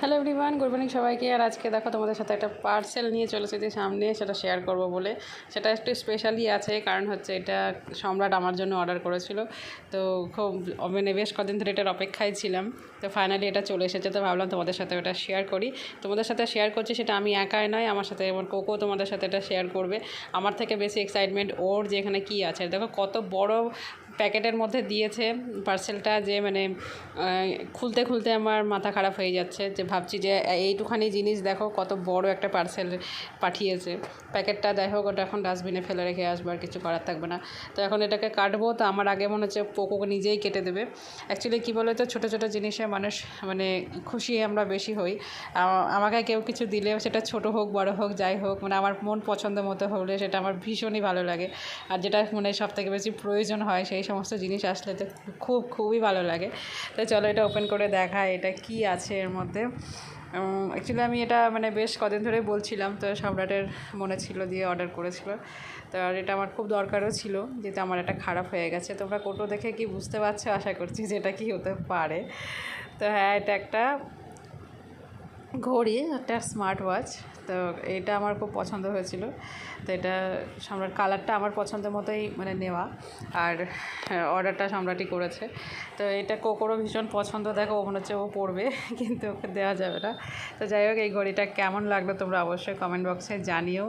Hello everyone good morning সবাইকে। আর আজকে দেখো তোমাদের সাথে একটা পার্সেল নিয়ে চলে এসেছি সামনে, সেটা শেয়ার করব বলে। সেটা একটু স্পেশালি আছে, কারণ হচ্ছে এটা সম্রাট আমার জন্য অর্ডার করেছিল। তো খুব মানে বেশ কদিন ধরে এটার অপেক্ষায় ছিলাম। তো ফাইনালি এটা চলে এসেছে, তো ভাবলাম তোমাদের সাথে ওটা শেয়ার করি। তোমাদের সাথে শেয়ার করছি সেটা আমি একাই নয়, আমার সাথে আমার কোকো তোমাদের সাথে এটা শেয়ার করবে। আমার থেকে বেশি এক্সাইটমেন্ট ওর যে এখানে কী আছে। দেখো কত বড় প্যাকেটের মধ্যে দিয়েছে পার্সেলটা যে মানে খুলতে খুলতে আমার মাথা খারাপ হয়ে যাচ্ছে, যে ভাবছি যে এইটুখানি জিনিস দেখো কত বড় একটা পার্সেল পাঠিয়েছে। প্যাকেটটা যাই হোক, ওটা এখন ডাস্টবিনে ফেলে রেখে আসব, আর কিছু করার থাকবে না। তো এখন এটাকে কাটবো, তো আমার আগে মনে হচ্ছে পোকোকে নিজেই কেটে দেবে। অ্যাকচুয়ালি কী বলো তো ছোটো ছোটো জিনিসে মানুষ মানে খুশি আমরা বেশি হই। আমাকে কেউ কিছু দিলে সেটা ছোট হোক, বড় হোক, যাই হোক মানে আমার মন পছন্দ মতো হলে সেটা আমার ভীষণই ভালো লাগে। আর যেটা মানে সব থেকে বেশি প্রয়োজন হয় সেই সমস্ত জিনিস আসলে তো খুব, খুবই ভালো লাগে। তো চলো এটা ওপেন করে দেখা এটা কি আছে এর মধ্যে। অ্যাকচুয়ালি আমি এটা মানে বেশ কদিন ধরে বলছিলাম, তো সম্রাটের মনে ছিল দিয়ে অর্ডার করেছিল। তো আর এটা আমার খুব দরকারও ছিল, যেহেতু আমার এটা খারাপ হয়ে গেছে। তোমরা কোটো দেখে কি বুঝতে পারছ? আশা করছি যে এটা কি হতে পারে। তো হ্যাঁ এটা একটা ঘড়ি, একটা স্মার্ট ওয়াচ তো এটা আমার খুব পছন্দ হয়েছিল। তো এটা সম্রাট কালারটা আমার পছন্দ মতোই মানে নেওয়া, আর অর্ডারটা সম্রাটই করেছে। তো এটা কোকোরও ভীষণ পছন্দ, দেখো মনে হচ্ছে ও পড়বে কিন্তু ওকে দেওয়া যাবে না। তো যাই হোক, এই ঘড়িটা কেমন লাগল তোমরা অবশ্যই কমেন্ট বক্সে জানিও।